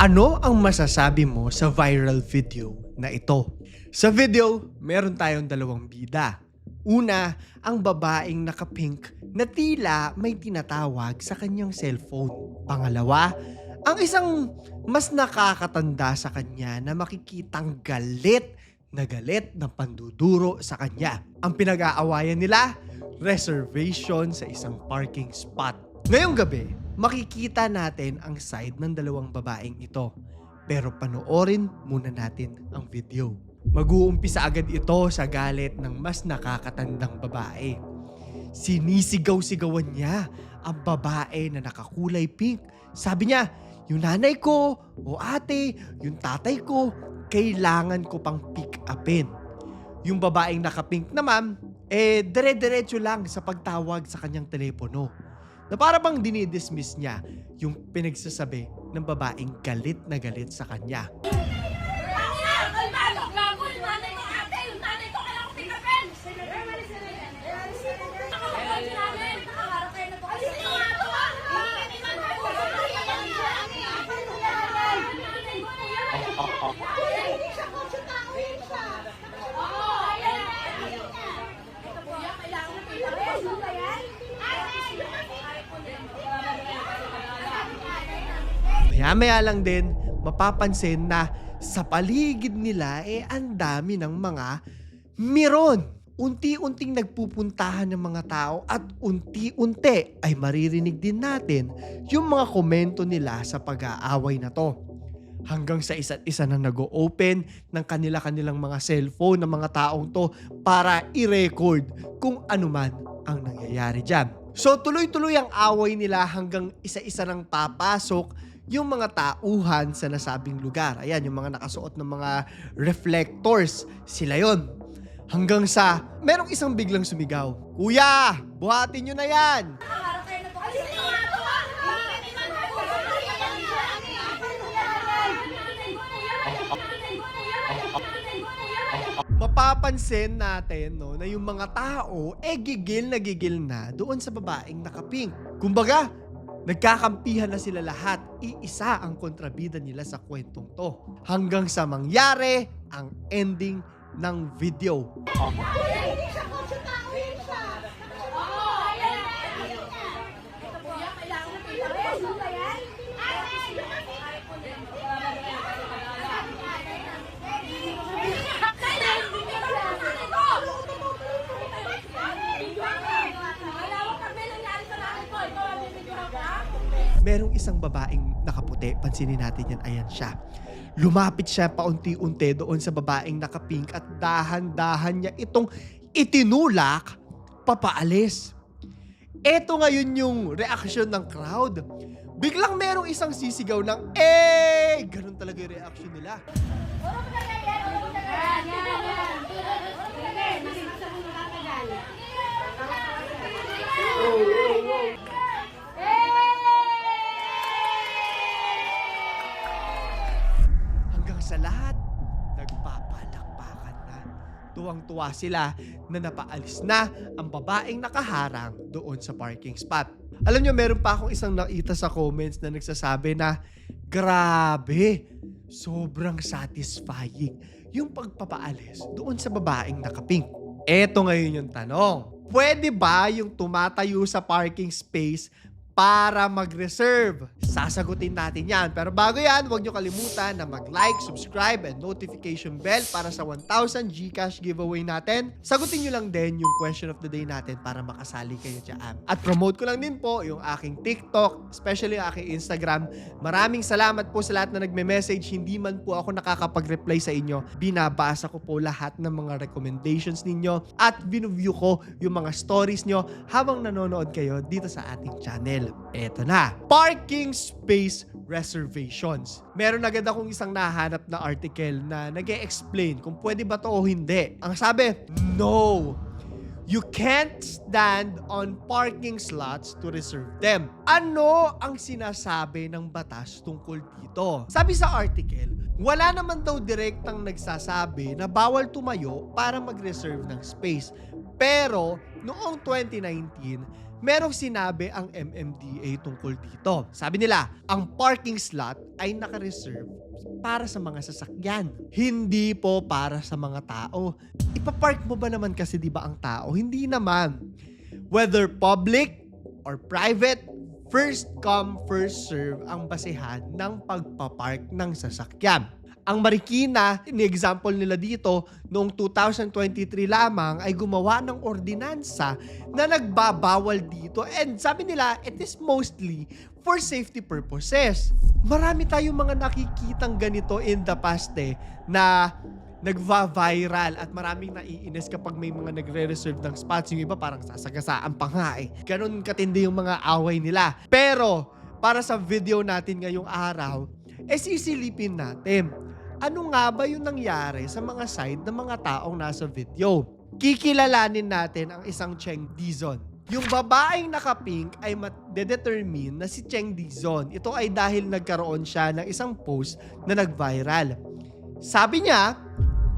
Ano ang masasabi mo sa viral video na ito? Sa video, meron tayong dalawang bida. Una, ang babaeng nakapink na tila may tinatawag sa kanyang cellphone. Pangalawa, ang isang mas nakakatanda sa kanya na makikitang galit na galit na panduduro sa kanya. Ang pinag-aawayan nila, reservation sa isang parking spot. Ngayong gabi, makikita natin ang side ng dalawang babaeng ito. Pero panoorin muna natin ang video. Mag-uumpisa agad ito sa galit ng mas nakakatandang babae. Sinisigaw-sigawan niya ang babae na nakakulay pink. Sabi niya, yung nanay ko o ate, yung tatay ko, kailangan ko pang pick upin. Yung babaeng nakapink naman, eh dire-diretso lang sa pagtawag sa kanyang telepono. Na para bang dinidismiss niya yung pinagsasabi ng babaeng galit na galit sa kanya. Maya-maya lang din, mapapansin na sa paligid nila eh ang dami ng mga miron. Unti-unting nagpupuntahan ng mga tao at unti-unti ay maririnig din natin yung mga komento nila sa pag-aaway na to. Hanggang sa isa't isa na nag-open ng kanila-kanilang mga cellphone ng mga taong to para i-record kung ano man ang nangyayari dyan. So tuloy-tuloy ang away nila hanggang isa-isa nang papasok yung mga tauhan sa nasabing lugar. Ayan, yung mga nakasuot ng mga reflectors, sila yon. Hanggang sa, merong isang biglang sumigaw, Kuya, buhatin nyo na yan! Mapapansin natin no, na yung mga tao, eh gigil na gigil na doon sa babaeng nakapink. Kumbaga, Nagkakampihan na sila lahat. Iisa ang kontrabida nila sa kwentong to. Hanggang sa mangyari ang ending ng video. Merong isang babaeng nakaputi. Pansinin natin yan. Ayan siya. Lumapit siya paunti-unti doon sa babaeng nakapink at dahan-dahan niya itong itinulak papaalis. Ito ngayon yung reaction ng crowd. Biglang merong isang sisigaw ng eh! Ganun talaga yung reaction nila. Hanggang Tuwang-tuwa sila na napaalis na ang babaeng nakaharang doon sa parking spot. Alam nyo, meron pa akong isang nakita sa comments na nagsasabi na, grabe, sobrang satisfying yung pagpapaalis doon sa babaeng nakapink. Eto ngayon yung tanong. Pwede ba yung tumatayo sa parking space para mag-reserve? Sasagutin natin yan. Pero bago yan, huwag nyo kalimutan na mag-like, subscribe, and notification bell para sa 1,000 Gcash giveaway natin. Sagutin nyo lang din yung question of the day natin para makasali kayo dyan. At promote ko lang din po yung aking TikTok, especially yung aking Instagram. Maraming salamat po sa lahat na nagme-message. Hindi man po ako nakakapag-reply sa inyo. Binabasa ko po lahat ng mga recommendations ninyo at binuview ko yung mga stories nyo habang nanonood kayo dito sa ating channel. Eto na. Parking space reservations. Meron agad akong isang nahanap na article na nag explain kung pwede ba to o hindi. Ang sabi, no. You can't stand on parking slots to reserve them. Ano ang sinasabi ng batas tungkol dito? Sabi sa article, wala naman daw direktang nagsasabi na bawal tumayo para mag-reserve ng space. Pero, noong 2019, merong sinabi ang MMDA tungkol dito. Sabi nila, ang parking slot ay naka-reserve para sa mga sasakyan. Hindi po para sa mga tao. Ipapark mo ba naman kasi di ba ang tao? Hindi naman. Whether public or private, first come, first serve ang basehan ng pagpapark ng sasakyan. Ang Marikina, ni-example nila dito, noong 2023 lamang ay gumawa ng ordinansa na nagbabawal dito. And sabi nila, it is mostly for safety purposes. Marami tayong mga nakikitang ganito in the past eh, na nagva-viral at maraming naiinis kapag may mga nagre-reserve ng spots. Yung iba parang sasagasaan pa nga eh. Ganon katindi yung mga away nila. Pero, para sa video natin ngayong araw, eh sisilipin natin. Ano nga ba yung nangyari sa mga side ng mga taong nasa video? Kikilalanin natin ang isang Cheng Dizon. Yung babaeng naka-pink ay determine na si Cheng Dizon. Ito ay dahil nagkaroon siya ng isang post na nag-viral. Sabi niya,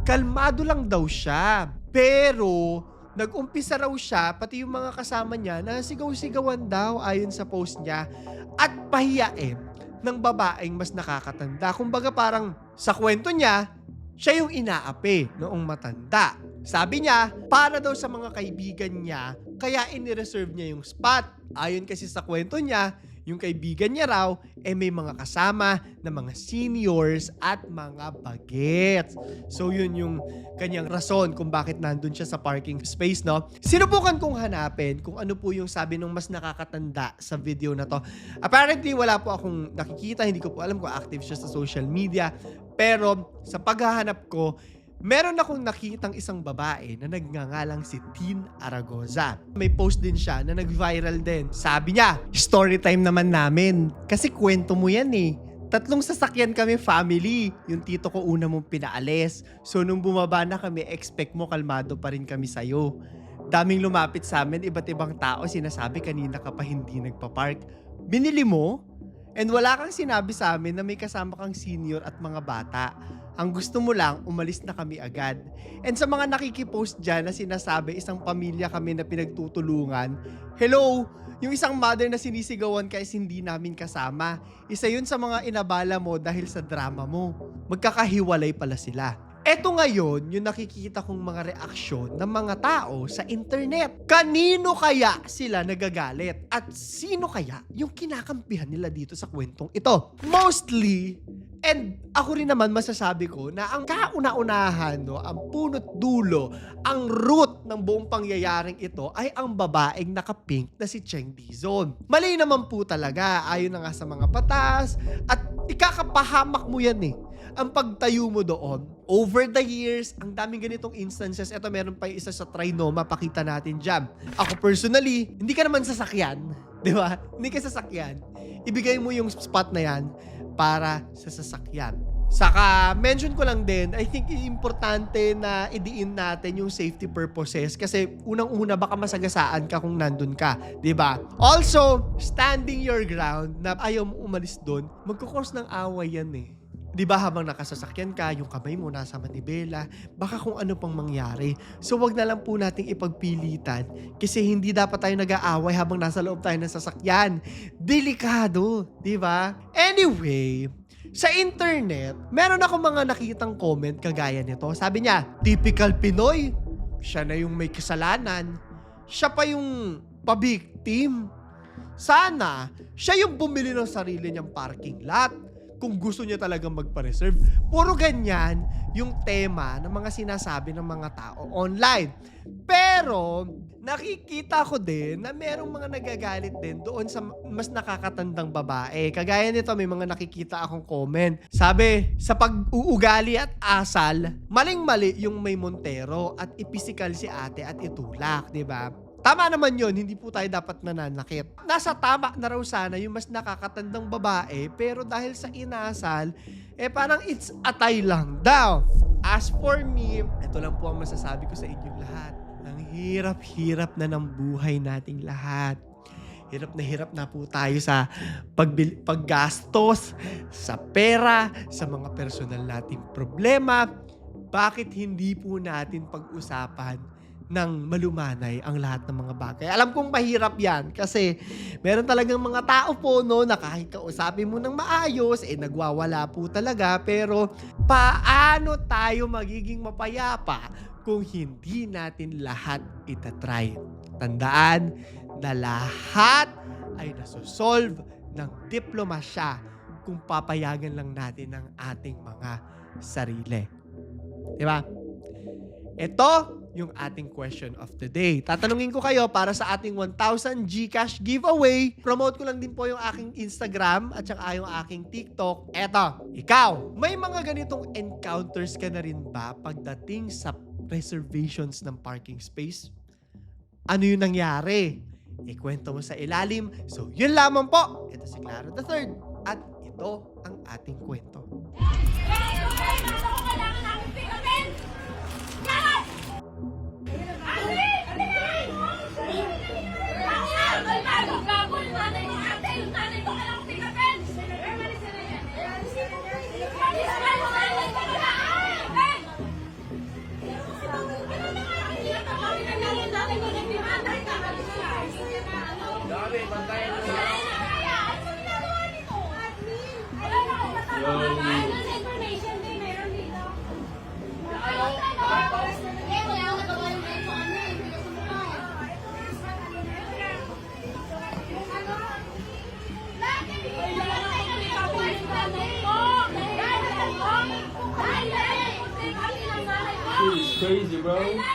kalmado lang daw siya. Pero, nag-umpisa raw siya, pati yung mga kasama niya, na sigaw-sigawan daw ayon sa post niya. At pahiyain ng babaeng mas nakakatanda. Kumbaga parang sa kwento niya, siya yung inaapi noong matanda. Sabi niya, para daw sa mga kaibigan niya, kaya inireserve niya yung spot. Ayon kasi sa kwento niya, yung kaibigan niya raw, eh may mga kasama na mga seniors at mga bagets. So yun yung kanyang rason kung bakit nandun siya sa parking space, no? Sinubukan kong hanapin kung ano po yung sabi nung mas nakakatanda sa video na to. Apparently, wala po akong nakikita. Hindi ko po alam kung active siya sa social media. Pero sa paghahanap ko, meron akong nakitang isang babae na nagngangalang si Tin Aragoza. May post din siya na nag-viral din. Sabi niya, story time naman namin. Kasi kwento mo yan eh. Tatlong sasakyan kami family. Yung tito ko una mong pinaalis. So nung bumaba na kami, expect mo kalmado pa rin kami sa'yo. Daming lumapit sa amin, iba't ibang tao sinasabi kanina ka pa hindi nagpa-park. Binili mo? And wala kang sinabi sa amin na may kasama kang senior at mga bata. Ang gusto mo lang, umalis na kami agad. And sa mga nakikipost dyan na sinasabi isang pamilya kami na pinagtutulungan, hello, yung isang mother na sinisigawan kaya hindi namin kasama. Isa yun sa mga inabala mo dahil sa drama mo. Magkakahiwalay pala sila. Eto ngayon, yung nakikita kong mga reaksyon ng mga tao sa internet. Kanino kaya sila nagagalit? At sino kaya yung kinakampihan nila dito sa kwentong ito? Mostly, and ako rin naman masasabi ko na ang kauna-unahan, no, ang punot dulo, ang root ng buong pangyayaring ito ay ang babaeng nakapink na si Cheng Dizon. Mali naman po talaga, ayon na nga sa mga batas, at ikakapahamak mo yan eh ang pagtayo mo doon, over the years, ang daming ganitong instances. Ito, meron pa yung isa sa Trinoma, pakita natin dyan. Ako personally, hindi ka naman sasakyan. Di ba? Hindi ka sasakyan. Ibigay mo yung spot na yan para sa sasakyan. Saka, mention ko lang din, I think importante na idiin natin yung safety purposes kasi unang-una baka masagasaan ka kung nandun ka, ba? Also, standing your ground na ayaw mo umalis doon, magkukos ng away yan eh. 'Di ba habang nakasasakyan ka, yung kamay mo nasa manibela, baka kung ano pang mangyari. So wag na lang po nating ipagpilitan kasi hindi dapat tayo nag-aaway habang nasa loob tayo ng sasakyan. Delikado, 'di ba? Anyway, sa internet, meron ako mga nakitang comment kagaya nito. Sabi niya, typical Pinoy. Siya na yung may kasalanan. Siya pa yung pabiktim. Sana, siya yung bumili ng sarili niyang parking lot kung gusto niya talagang magpa-reserve. Puro ganyan yung tema ng mga sinasabi ng mga tao online. Pero, nakikita ko din na merong mga nagagalit din doon sa mas nakakatandang babae. Kagaya nito, may mga nakikita akong comment. Sabi, sa pag-uugali at asal, maling-mali yung may Montero at ipisikal si ate at itulak, di ba? Tama naman yon hindi po tayo dapat nananakit. Nasa tama na raw sana yung mas nakakatandang babae, pero dahil sa inasal, eh parang it's atay lang daw. As for me, ito lang po ang masasabi ko sa inyong lahat. Ang hirap-hirap na ng buhay nating lahat. Hirap na hirap na po tayo sa pagbil- paggastos, sa pera, sa mga personal nating problema. Bakit hindi po natin pag-usapan ng malumanay ang lahat ng mga bagay. Alam kong mahirap yan kasi meron talagang mga tao po no na kahit kausapin mo ng maayos, eh nagwawala po talaga. Pero paano tayo magiging mapayapa kung hindi natin lahat itatry? Tandaan na lahat ay nasosolve ng diplomasya kung papayagan lang natin ang ating mga sarili. Di ba? Ito yung ating question of the day. Tatanungin ko kayo para sa ating 1,000 Gcash giveaway. Promote ko lang din po yung aking Instagram at saka yung aking TikTok. Eto, ikaw, may mga ganitong encounters ka na rin ba pagdating sa reservations ng parking space? Ano yung nangyari? Ikwento mo sa ilalim. So, yun lamang po. Ito si Clara the Third. At ito ang ating kwento. Crazy, bro. Yeah,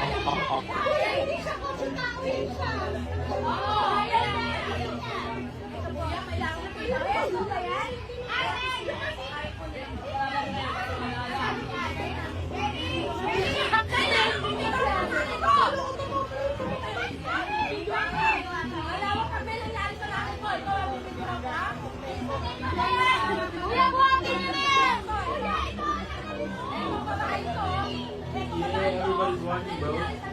everybody's watching, bro.